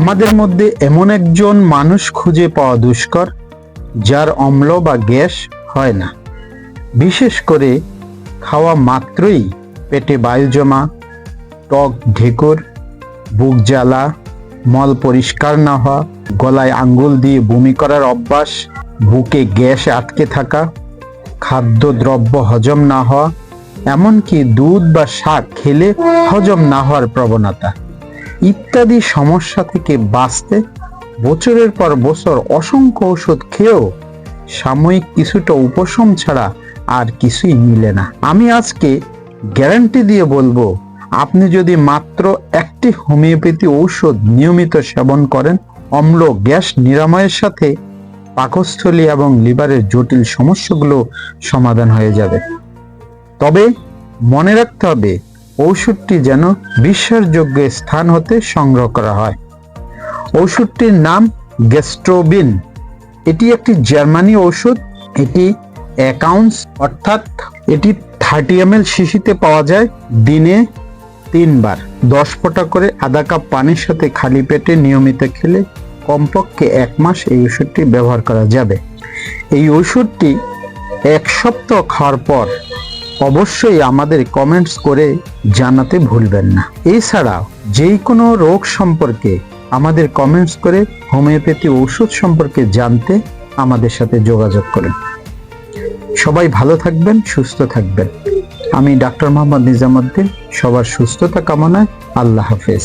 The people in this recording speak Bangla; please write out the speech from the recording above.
আমাদের মধ্যে এমন একজন মানুষ খুঁজে পাওয়া দুষ্কর, যার অম্ল বা গ্যাস হয় না। বিশেষ করে খাওয়া মাত্রই পেটে বায়ু জমা, টক ঢেকুর, বুক জ্বালা, মল পরিষ্কার না হওয়া, গলায় আঙ্গুল দিয়ে বমি করার অভ্যাস, বুকে গ্যাস আটকে থাকা খাদ্যদ্রব্য হজম না হওয়া, এমনকি দুধ বা শাক খেলে হজম না হওয়ার প্রবণতা। ইত্যাদি সমস্যা থেকে বাঁচতে বছরের পর বছর অসংখ্য ওষুধ খেয়েও সাময়িক কিছুটা উপশম ছাড়া আর কিছুই মিলে না। আমি আজকে গ্যারান্টি দিয়ে বলব, আপনি যদি মাত্র একটি হোমিওপ্যাথি ঔষধ নিয়মিত সেবন করেন, অম্ল, গ্যাস নিরাময়ের সাথে পাকস্থলী এবং লিভারের জটিল সমস্যাগুলো সমাধান হয়ে যাবে। তবে মনে রাখতে হবে ঔষধটি যেন বিশ্বাসযোগ্য স্থান হতে সংগ্রহ করা হয়। ঔষধটির নাম গেস্ট্রোবিন এটি একটি জার্মানি ঔষধ। এটি অ্যাকাউন্টস অর্থাৎ এটি থার্টি এম এল শিশিতে পাওয়া যায় দিনে তিনবার। দশ ফোঁটা করে আধা কাপ পানির সাথে খালি পেটে নিয়মিত খেলে কমপক্ষে এক মাস এই ওষুধটি ব্যবহার করা যাবে। এই ওষুধটি এক সপ্তাহ খাওয়ার পর অবশ্যই আমাদের কমেন্টস করে জানাতে ভুলবেন না। এছাড়া যেই কোনো রোগ সম্পর্কে আমাদের কমেন্টস করে হোমিওপ্যাথি ওষুধ সম্পর্কে জানতে আমাদের সাথে যোগাযোগ করেন। সবাই ভালো থাকবেন, সুস্থ থাকবেন। আমি ডাক্তার মোহাম্মদ নিজামুদ্দিন, সবার সুস্থতা কামনায় আল্লাহ হাফেজ।